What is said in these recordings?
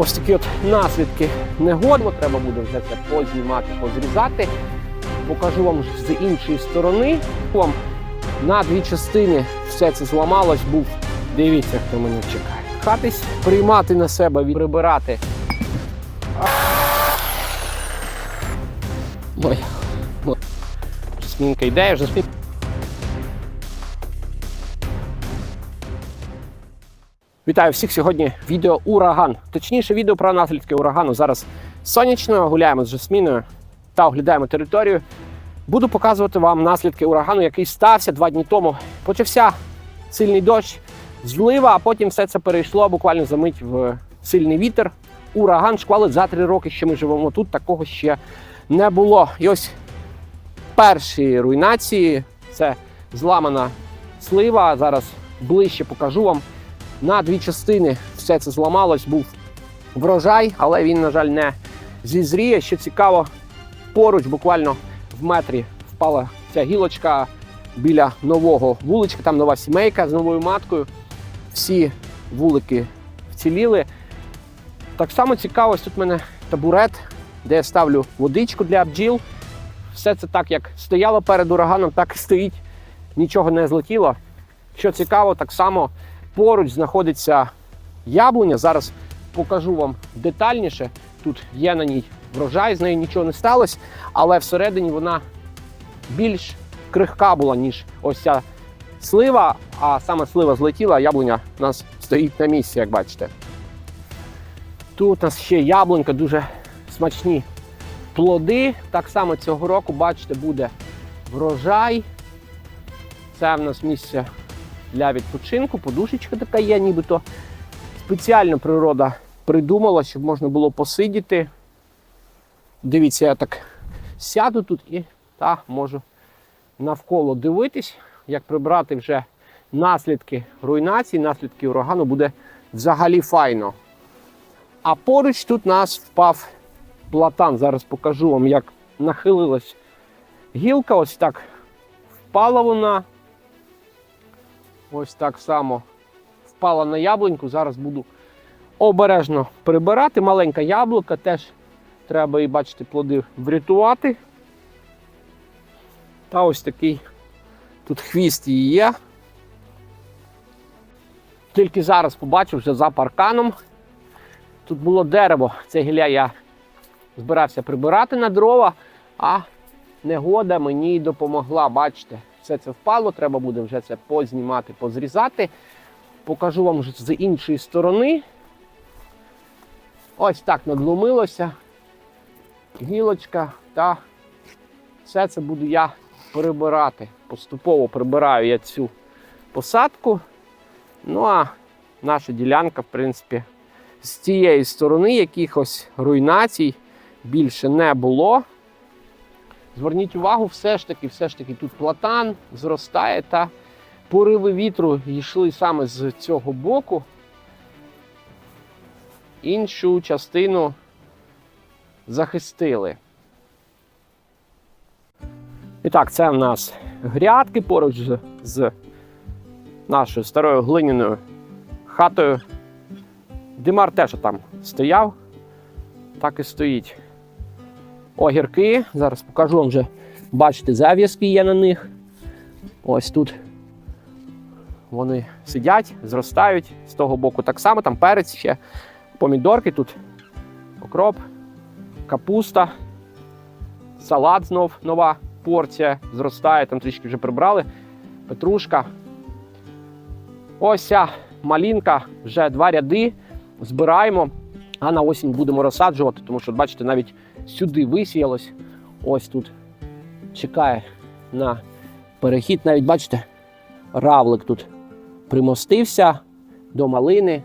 Ось такі от наслідки негод. Треба буде вже це познімати, позрізати. Покажу вам з іншої сторони. Вам на дві частини все це зламалось. Був. Дивіться, хто мене чекає. Хатись, приймати на себе, прибирати. Ой. Жасмінка йде, жасмін. Вітаю всіх сьогодні. Відео ураган. Точніше, відео про наслідки урагану. Зараз сонячно гуляємо з Жасміною та оглядаємо територію. Буду показувати вам наслідки урагану, який стався два дні тому. Почався сильний дощ, злива, а потім все це перейшло буквально за мить в сильний вітер. Ураган шквалить за три роки, що ми живемо тут. Такого ще не було. І ось перші руйнації це зламана слива. Зараз ближче покажу вам. На дві частини все це зламалось, був врожай, але він, на жаль, не зізріє. Що цікаво, поруч, буквально в метрі, впала ця гілочка біля нового вуличка. Там нова сімейка з новою маткою. Всі вулики вціліли. Так само цікаво, тут в мене табурет, де я ставлю водичку для бджіл. Все це так, як стояло перед ураганом, так і стоїть. Нічого не злетіло. Що цікаво, так само поруч знаходиться яблуня. Зараз покажу вам детальніше. Тут є на ній врожай, з нею нічого не сталося, але всередині вона більш крихка була, ніж ось ця слива. А саме слива злетіла, а яблуня у нас стоїть на місці, як бачите. Тут у нас ще яблунька, дуже смачні плоди. Так само цього року, бачите, буде врожай. Це в нас місце для відпочинку, подушечка така є, нібито спеціально природа придумала, щоб можна було посидіти. Дивіться, я так сяду тут і та, можу навколо дивитись, як прибрати вже наслідки руйнації, наслідки урагану буде взагалі файно. А поруч тут нас впав платан. Зараз покажу вам, як нахилилась гілка. Ось так впала вона. Ось так само впала на яблуньку. Зараз буду обережно прибирати. Маленька яблука, теж треба і бачити плоди врятувати. Та ось такий тут хвіст її є. Тільки зараз побачив вже за парканом. Тут було дерево. Це гілля я збирався прибирати на дрова, а негода мені допомогла. Бачите, все це впало, треба буде вже це познімати, позрізати. Покажу вам з іншої сторони. Ось так надломилося. Гілочка та все це буду я прибирати. Поступово прибираю я цю посадку. Ну а наша ділянка, в принципі, з цієї сторони якихось руйнацій більше не було. Зверніть увагу, все ж таки, все ж таки тут платан зростає та пориви вітру йшли саме з цього боку. Іншу частину захистили. І так, це в нас грядки поруч з, нашою старою глиняною хатою. Димар теж там стояв, так і стоїть. Огірки. Зараз покажу вам вже, бачите, зав'язки є на них. Ось тут вони сидять, зростають з того боку так само, там перець ще, помідорки, тут окроп, капуста, салат знов нова порція зростає, там трішки вже прибрали, петрушка. Ось ця малінка, вже два ряди. Збираємо, а на осінь будемо розсаджувати, тому що, бачите, навіть сюди висіялось. Ось тут чекає на перехід. Навіть бачите, равлик тут примостився до малини.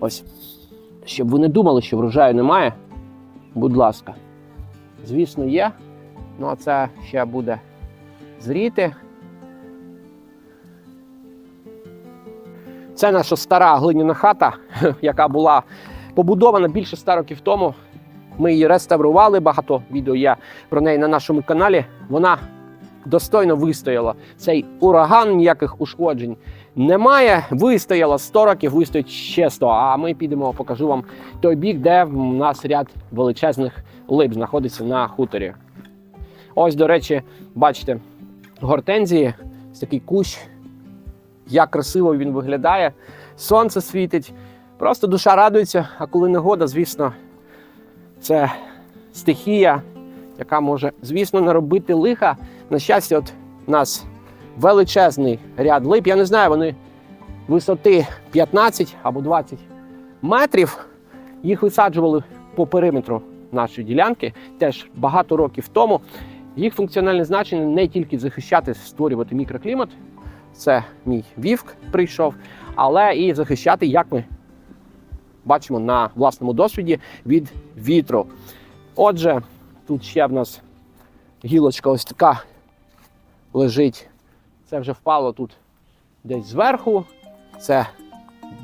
Ось. Щоб ви не думали, що врожаю немає. Будь ласка. Звісно, є. Ну а це ще буде зріти. Це наша стара глиняна хата, яка була побудована більше 100 років тому. Ми її реставрували, багато відео є про неї на нашому каналі. Вона достойно вистояла. Цей ураган ніяких ушкоджень немає. Вистояла 100 років, вистоїть ще 100. А ми підемо, покажу вам той бік, де в нас ряд величезних лип знаходиться на хуторі. Ось, до речі, бачите, гортензії, такий кущ, як красиво він виглядає. Сонце світить, просто душа радується, а коли негода, звісно, це стихія, яка може, звісно, наробити лиха. На щастя, от у нас величезний ряд лип. Я не знаю, вони висоти 15 або 20 метрів. Їх висаджували по периметру нашої ділянки теж багато років тому. Їх функціональне значення не тільки захищати, створювати мікроклімат. Це мій вівк прийшов, але і захищати, як ми бачимо на власному досвіді, від вітру. Отже, тут ще в нас гілочка ось така лежить. Це вже впало тут десь зверху. Це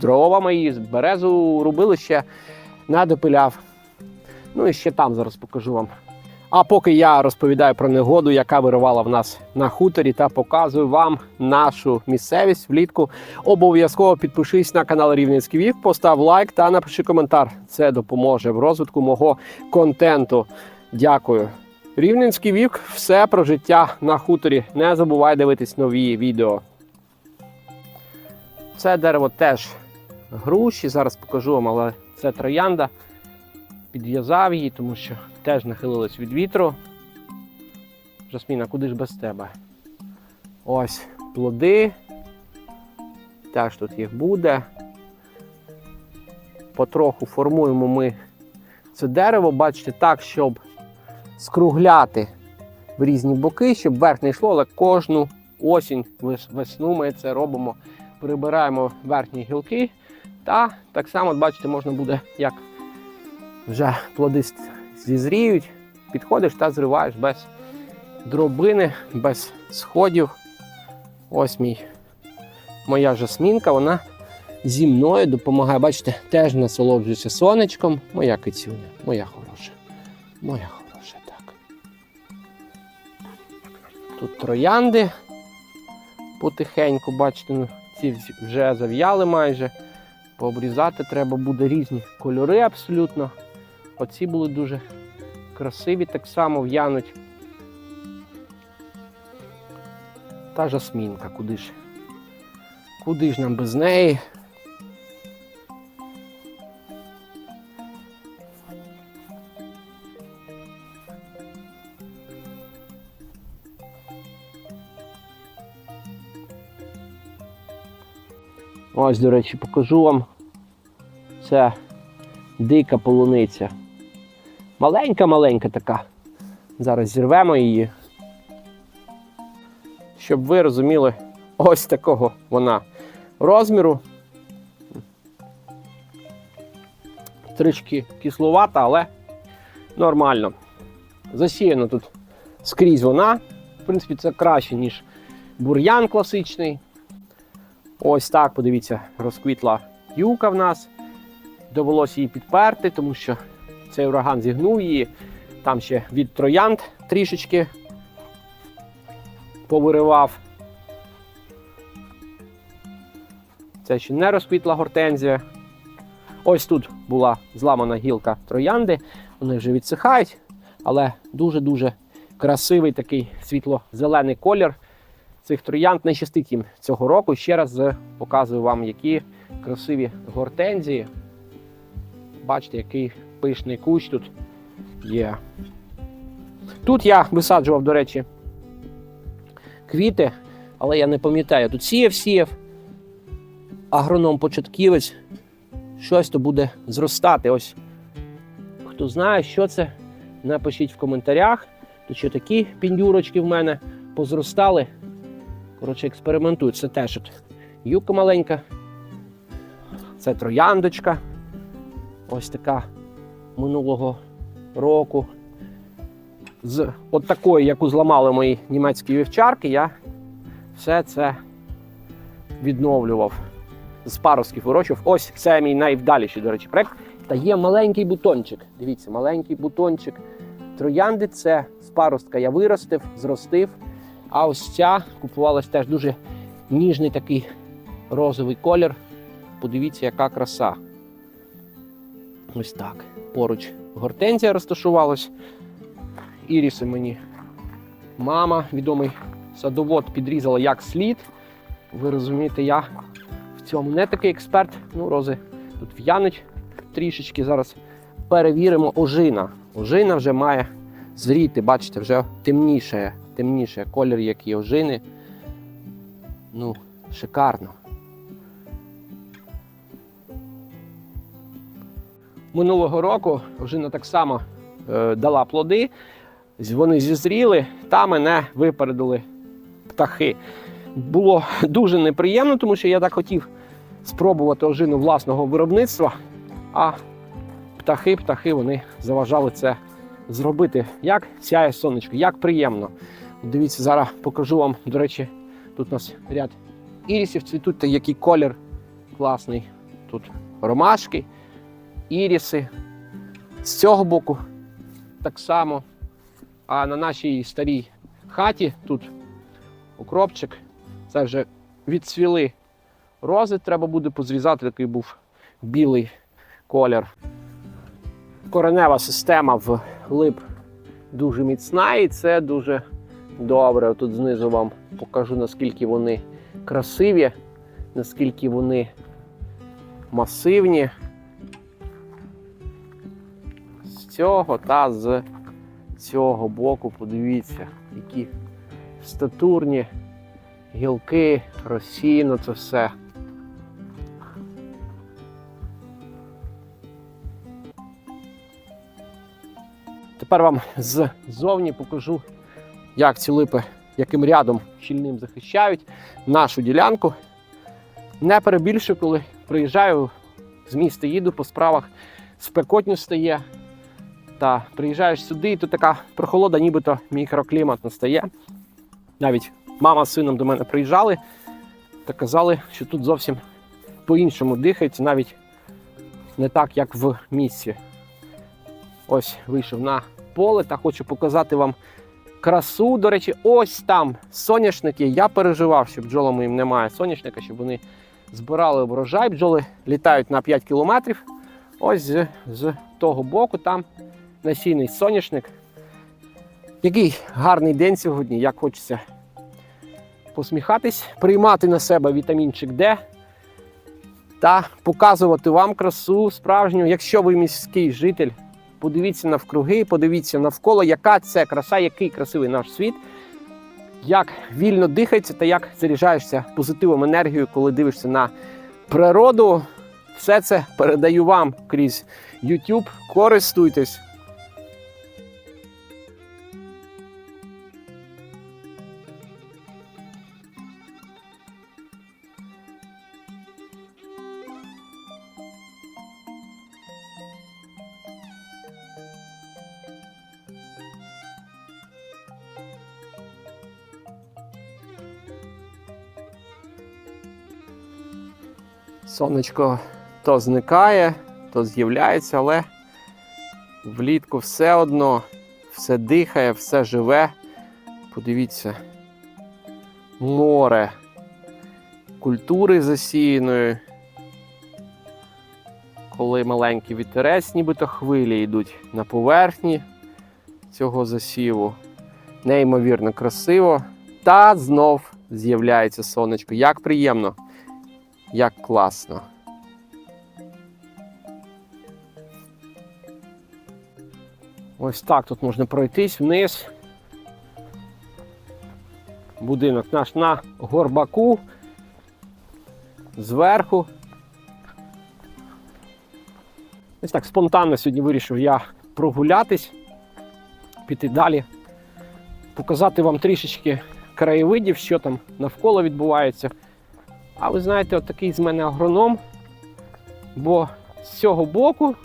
дрова мої, березу рубили ще, надопиляв. Ну і ще там зараз покажу вам. А поки я розповідаю про негоду, яка вирувала в нас на хуторі, та показую вам нашу місцевість влітку. Обов'язково підпишись на канал Рівненський Вік, постав лайк та напиши коментар. Це допоможе в розвитку мого контенту. Дякую. Рівненський вік, все про життя на хуторі. Не забувай дивитись нові відео. Це дерево теж груші. Зараз покажу вам, але це троянда. Підв'язав її, тому що теж нахилилась від вітру. Жасміна, куди ж без тебе? Ось плоди. Теж тут їх буде. Потроху формуємо ми це дерево, бачите, так, щоб скругляти в різні боки, щоб верх не йшло, але кожну осінь, весну ми це робимо. Прибираємо верхні гілки. Та так само, бачите, можна буде, як вже плоди с- зізріють, підходиш та зриваєш без дробини, без сходів. Ось мій моя жасмінка, вона зі мною допомагає. Бачите, теж насолоджується сонечком. Моя кицюня, моя хороша. Моя хороша, так. Тут троянди потихеньку, бачите, ну, ці вже зав'яли майже. Пообрізати треба буде різні кольори абсолютно. Оці були дуже красиві, так само в'януть. Та жасмінка, куди ж? Куди ж нам без неї? Ось, до речі, покажу вам. Це дика полуниця. Маленька-маленька така. Зараз зірвемо її. Щоб ви розуміли, ось такого вона розміру. Трішки кисловата, але нормально. Засіяно тут скрізь вона. В принципі, це краще, ніж бур'ян класичний. Ось так, подивіться, розквітла юка в нас. Довелося її підперти, тому що цей ураган зігнув її. Там ще від троянд трішечки повиривав. Це ще не розквітла гортензія. Ось тут була зламана гілка троянди. Вони вже відсихають, але дуже-дуже красивий такий світло-зелений колір цих троянд не щастить їм цього року. Ще раз показую вам, які красиві гортензії. Бачите, який пишний кущ тут є. Тут я висаджував, до речі, квіти, але я не пам'ятаю, тут сіяв, сіяв. Агроном-початківець. Щось то буде зростати. Ось хто знає, що це, напишіть в коментарях. Тут ще такі піндюрочки в мене позростали. Коротше, експериментують. Це теж от юбка маленька. Це трояндочка. Ось така минулого року. З от такої, яку зламали мої німецькі вівчарки, я все це відновлював. З паростків вирощував. Ось це мій найвдаліший, до речі, проект. Та є маленький бутончик. Дивіться, маленький бутончик. Троянди це з паростка я виростив, зростив. А ось ця купувалась теж дуже ніжний такий розовий колір. Подивіться, яка краса. Ось так. Поруч гортензія розташувалась. Іріси мені мама, відомий садовод, підрізала як слід. Ви розумієте, я в цьому не такий експерт. Ну, рози тут в'януть трішечки. Зараз перевіримо ожина. Ожина вже має зріти, бачите, вже темніше, темніше колір, як і ожини. Ну, шикарно. Минулого року ожина так само е, дала плоди, вони зізріли, та мене випередили птахи. Було дуже неприємно, тому що я так хотів спробувати ожину власного виробництва, а птахи, птахи вони заважали це зробити. Як сяє сонечко, як приємно. Дивіться, зараз покажу вам, до речі, тут у нас ряд ірісів цвітуть, та який колір класний. Тут ромашки, іріси. З цього боку так само. А на нашій старій хаті тут укропчик. Це вже відцвіли рози. Треба буде позрізати, такий був білий колір. Коренева система в лип дуже міцна і це дуже добре. Тут знизу вам покажу, наскільки вони красиві, наскільки вони масивні. Цього та з цього боку подивіться, які статурні гілки, розсіяно це все. Тепер вам ззовні покажу, як ці липи, яким рядом щільним захищають нашу ділянку. Не перебільшую, коли приїжджаю з міста, їду по справах, спекотньо стає. Та приїжджаєш сюди, і тут така прохолода, нібито мікроклімат настає. Навіть мама з сином до мене приїжджали та казали, що тут зовсім по-іншому дихається, навіть не так, як в місті. Ось вийшов на поле та хочу показати вам красу. До речі, ось там соняшники. Я переживав, що бджолам їм немає соняшника, щоб вони збирали врожай. Бджоли літають на 5 кілометрів. Ось з, з того боку там насійний соняшник. Який гарний день сьогодні, як хочеться посміхатись, приймати на себе вітамінчик Д та показувати вам красу справжню. Якщо ви міський житель, подивіться навкруги, подивіться навколо, яка це краса, який красивий наш світ, як вільно дихається та як заряджаєшся позитивом енергією, коли дивишся на природу. Все це передаю вам крізь YouTube. Користуйтесь. Сонечко то зникає, то з'являється, але влітку все одно все дихає, все живе. Подивіться, море культури засіяної. Коли маленький вітерець, нібито хвилі йдуть на поверхні цього засіву. Неймовірно красиво. Та знов з'являється сонечко. Як приємно! Як класно. Ось так тут можна пройтись вниз. Будинок наш на горбаку. Зверху. Ось так спонтанно сьогодні вирішив я прогулятись, піти далі, показати вам трішечки краєвидів, що там навколо відбувається. А ви знаєте, от з мене агроном, бо з цього боку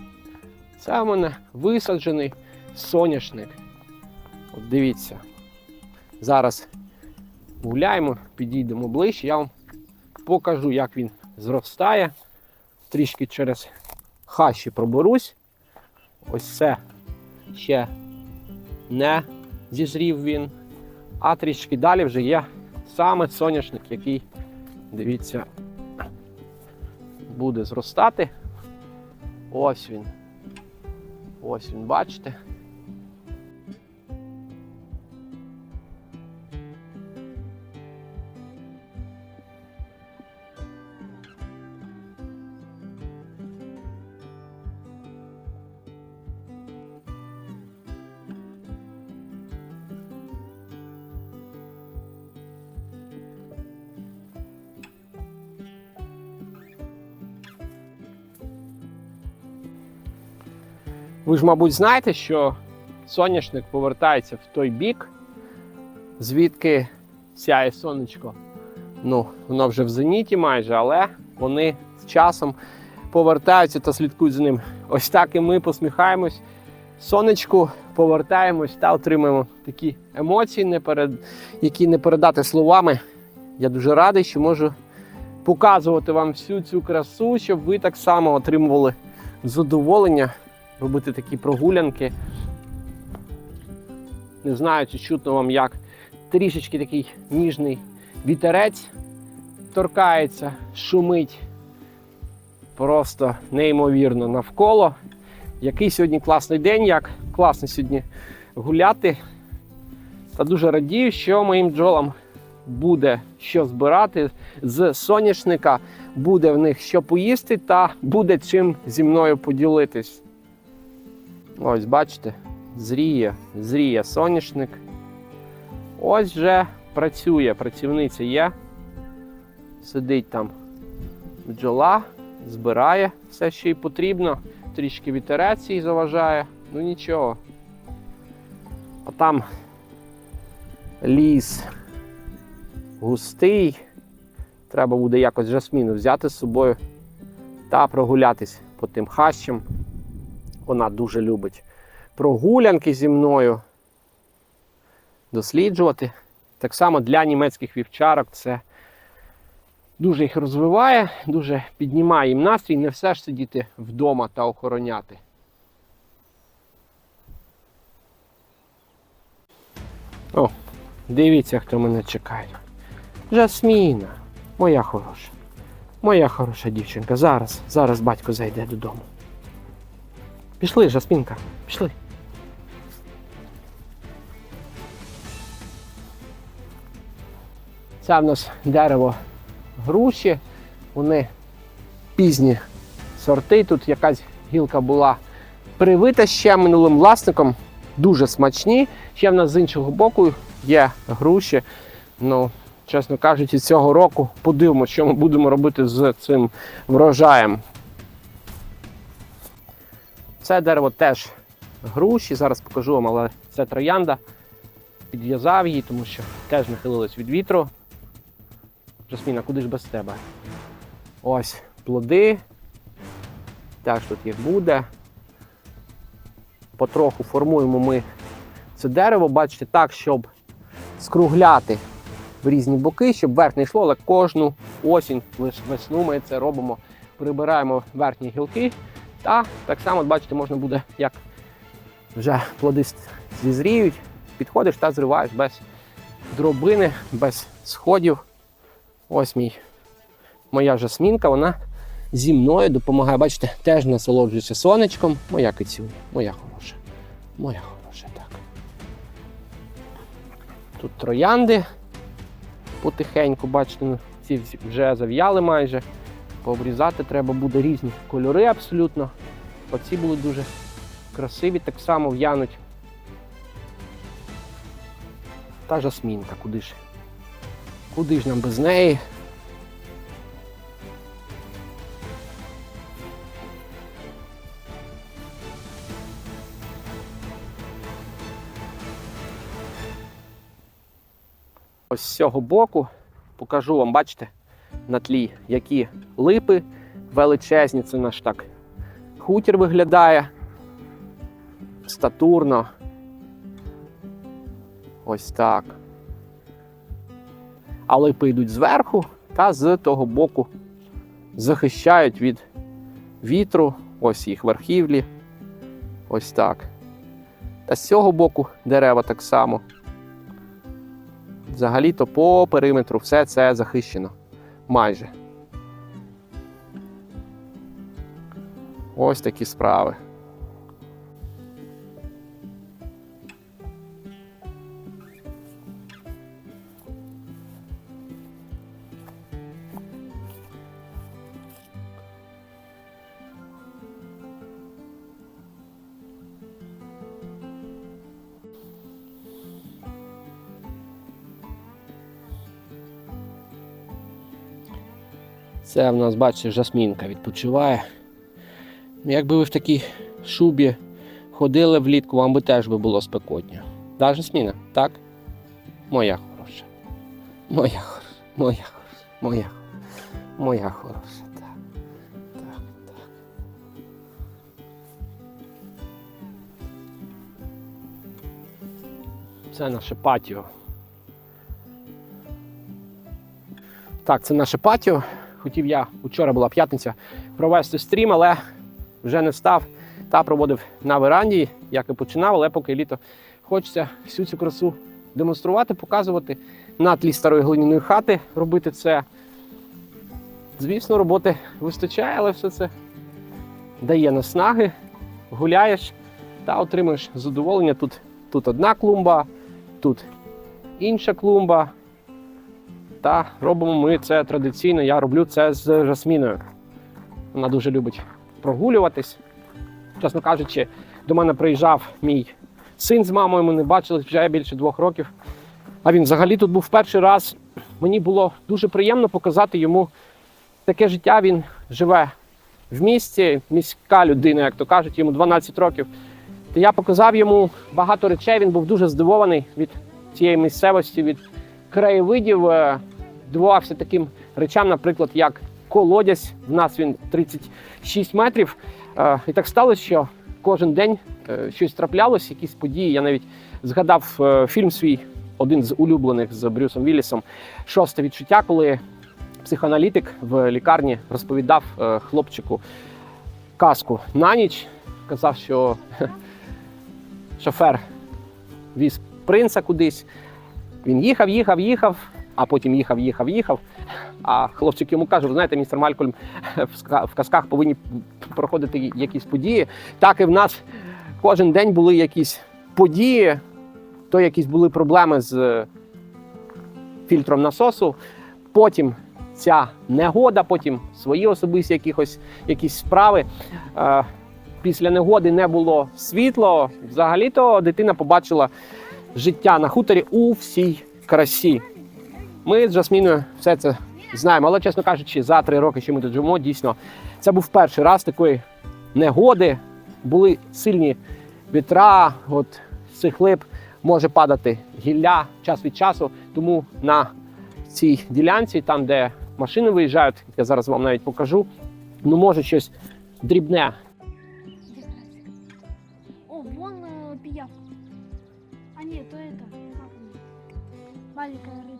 це в мене висаджений соняшник. От дивіться. Зараз гуляємо, підійдемо ближче, я вам покажу, як він зростає. Трішки через хащі проберусь. Ось це ще не зізрів він. А трішки далі вже є саме соняшник, який Дивіться, буде зростати. Ось він. Ось він, бачите. Ж, мабуть, знаєте, що соняшник повертається в той бік, звідки сяє сонечко. Ну, воно вже в зеніті майже, але вони з часом повертаються та слідкують за ним. Ось так і ми посміхаємось. Сонечку повертаємось та отримуємо такі емоції, які не передати словами. Я дуже радий, що можу показувати вам всю цю красу, щоб ви так само отримували задоволення робити такі прогулянки. Не знаю, чи чутно вам як трішечки такий ніжний вітерець торкається, шумить. Просто неймовірно навколо. Який сьогодні класний день, як класно сьогодні гуляти. Та дуже радію, що моїм бджолам буде що збирати з соняшника, буде в них що поїсти, та буде чим зі мною поділитись. Ось, бачите, зріє, зріє соняшник. Ось вже працює, працівниця є. Сидить там бджола, збирає все, що їй потрібно. Трішки вітерець їй заважає, ну нічого. А там ліс густий. Треба буде якось жасміну взяти з собою та прогулятись по тим хащам. Вона дуже любить прогулянки зі мною, досліджувати. Так само для німецьких вівчарок це дуже їх розвиває, дуже піднімає їм настрій, не все ж сидіти вдома та охороняти. О, дивіться, хто мене чекає. Жасміна, моя хороша. Моя хороша дівчинка. Зараз, зараз батько зайде додому. Пішли, Жасмінка, пішли. Це в нас дерево груші. Вони пізні сорти. Тут якась гілка була привита ще минулим власником. Дуже смачні. Ще в нас з іншого боку є груші. Ну, чесно кажучи, цього року подивимося, що ми будемо робити з цим врожаєм. Це дерево теж груші. Зараз покажу вам, але це троянда. Підв'язав її, тому що теж нахилилась від вітру. Жасміна, куди ж без тебе? Ось плоди. Теж тут їх буде. Потроху формуємо ми це дерево, бачите, так, щоб скругляти в різні боки, щоб верх не йшло, але кожну осінь, весну ми це робимо. Прибираємо верхні гілки. Та так само, бачите, можна буде, як вже плоди зізріють, підходиш та зриваєш без дробини, без сходів. Ось мій моя жасмінка, вона зі мною допомагає. Бачите, теж насолоджується сонечком. Моя кицюня, моя хороша. Моя хороша, так. Тут троянди потихеньку, бачите, ну, ці вже зав'яли майже. Пообрізати треба буде різні кольори абсолютно. Оці були дуже красиві, так само в'януть. Та жасмінка, куди ж? Куди ж нам без неї? Ось з цього боку покажу вам, бачите, на тлі, які липи величезні. Це наш так хутір виглядає статурно. Ось так. А липи йдуть зверху та з того боку захищають від вітру, ось їх верхівлі. Ось так. Та з цього боку дерева так само. Взагалі-то по периметру все це захищено майже. Ось такі справи. Це в нас, бачите, жасмінка відпочиває. Якби ви в такій шубі ходили влітку, вам би теж би було спекотно. Да, жасміна, так? Моя хороша. Моя хороша. Моя хороша. Моя. Моя хороша. Так, так. Це наше патіо. Так, це наше патіо. Хотів я, вчора була п'ятниця, провести стрім, але вже не встав та проводив на веранді, як і починав, але поки літо хочеться всю цю красу демонструвати, показувати на тлі старої глиняної хати робити це. Звісно, роботи вистачає, але все це дає наснаги, гуляєш та отримуєш задоволення. Тут, тут одна клумба, тут інша клумба. Та робимо ми це традиційно. Я роблю це з жасміною. Вона дуже любить прогулюватись. Чесно кажучи, до мене приїжджав мій син з мамою, ми не бачились вже більше двох років. А він взагалі тут був перший раз. Мені було дуже приємно показати йому таке життя. Він живе в місті, міська людина, як то кажуть, йому 12 років. Та я показав йому багато речей. Він був дуже здивований від цієї місцевості, від краєвидів. Дивувався таким речам, наприклад, як колодязь. В нас він 36 метрів. Е, І так сталося, що кожен день е, щось траплялось, якісь події. Я навіть згадав е, фільм свій, один з улюблених з Брюсом Віллісом, шосте відчуття, коли психоаналітик в лікарні розповідав хлопчику казку на ніч. Казав, що шофер віз принца кудись. Він їхав, їхав, їхав, а потім їхав, їхав, їхав. А хлопчик йому каже: знаєте, містер Малькольм, в казках повинні проходити якісь події. Так і в нас кожен день були якісь події, то якісь були проблеми з фільтром насосу. Потім ця негода, потім свої особисті якихось, якісь справи. Е, Після негоди не було світло. Взагалі-то дитина побачила життя на хуторі у всій красі. Ми з Жасміною все це знаємо, але, чесно кажучи, за три роки, що ми тут живемо, дійсно, це був перший раз такої негоди. Були сильні вітра, от з цих лип може падати гілля час від часу. Тому на цій ділянці, там, де машини виїжджають, я зараз вам навіть покажу, ну може щось дрібне О, вон э. А нет, то как она?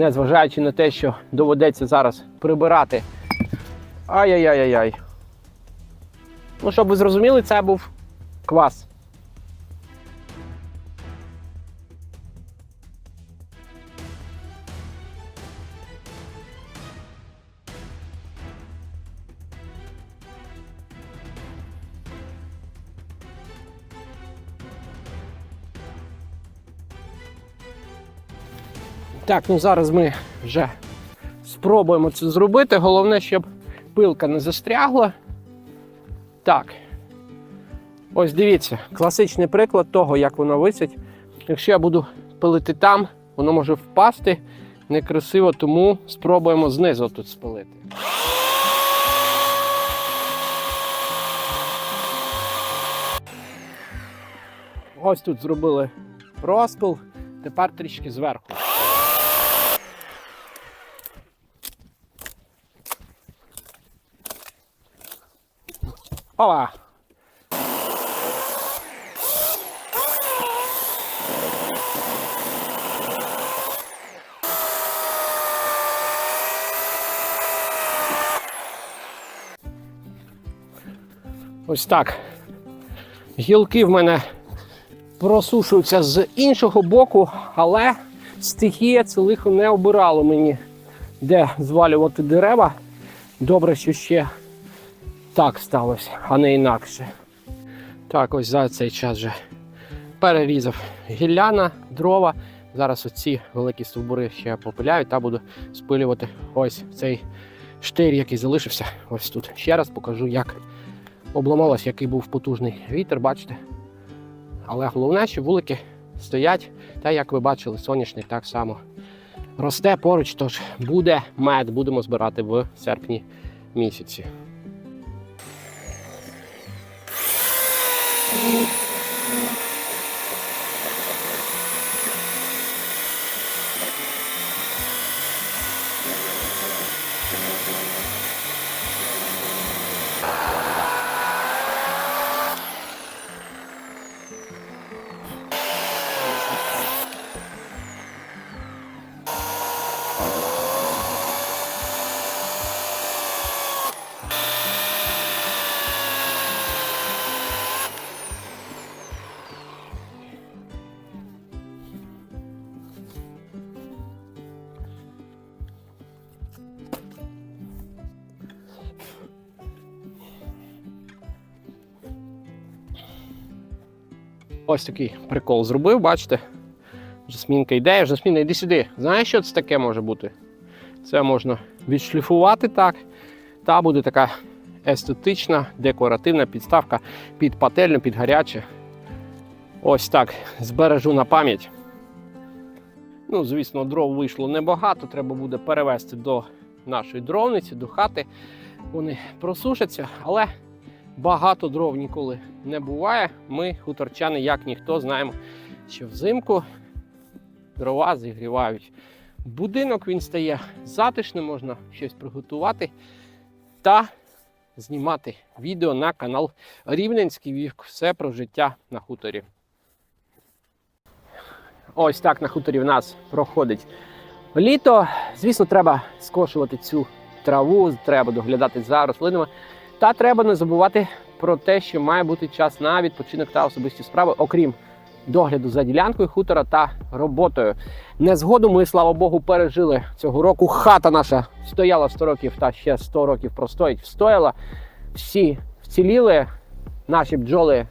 Незважаючи на те, що доведеться зараз прибирати. Ай-яй-яй-яй. Ну, щоб ви зрозуміли, це був квас. Так, ну зараз ми вже спробуємо це зробити. Головне, щоб пилка не застрягла. Так. Ось дивіться, класичний приклад того, як воно висить. Якщо я буду пилити там, воно може впасти некрасиво, тому спробуємо знизу тут спилити. Ось тут зробили розпил, тепер трішки зверху. Ова! Ось так. Гілки в мене просушуються з іншого боку, але стихія це лихо не обирало мені, де звалювати дерева. Добре, що ще так сталося, а не інакше. Так, ось за цей час вже перерізав гілляна, дрова. Зараз оці великі стовбури ще попиляють та буду спилювати ось цей штир, який залишився. Ось тут. Ще раз покажу, як обламалось, який був потужний вітер, бачите. Але головне, що вулики стоять, та як ви бачили, соняшник так само росте поруч, тож буде мед, будемо збирати в серпні місяці. Thank you. Ось такий прикол зробив, бачите? Жасмінка йде, Жасміна, йди сюди. Знаєш, що це таке може бути? Це можна відшліфувати так. Та буде така естетична, декоративна підставка під пательню, під гаряче. Ось так. Збережу на пам'ять. Ну, звісно, дров вийшло небагато. Треба буде перевезти до нашої дровниці, до хати. Вони просушаться, але багато дров ніколи не буває. Ми, хуторчани, як ніхто, знаємо, що взимку дрова зігрівають. Будинок він стає затишним, можна щось приготувати та знімати відео на канал Рівненський вік. Все про життя на хуторі. Ось так на хуторі в нас проходить літо. Звісно, треба скошувати цю траву, треба доглядати за рослинами. Та треба не забувати про те, що має бути час на відпочинок та особисті справи, окрім догляду за ділянкою хутора та роботою. Незгоду ми, слава Богу, пережили цього року. Хата наша стояла 100 років та ще 100 років простоїть. Встояла. Всі вціліли, наші бджоли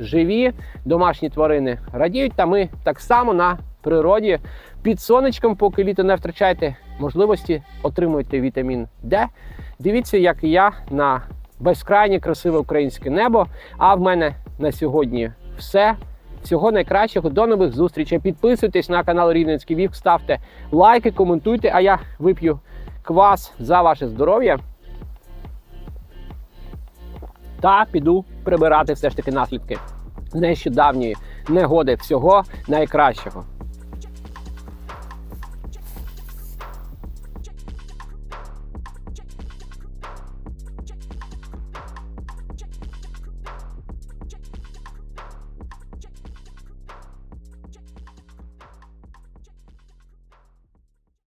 живі, домашні тварини радіють. Та ми так само на природі під сонечком, поки літо не втрачайте можливості, отримуйте вітамін Д. Дивіться, як і я на безкрайнє красиве українське небо. А в мене на сьогодні все. Всього найкращого, до нових зустрічей. Підписуйтесь на канал Рівненський Вік, ставте лайки, коментуйте, а я вип'ю квас за ваше здоров'я. Та піду прибирати все ж таки наслідки нещодавньої негоди. Всього найкращого.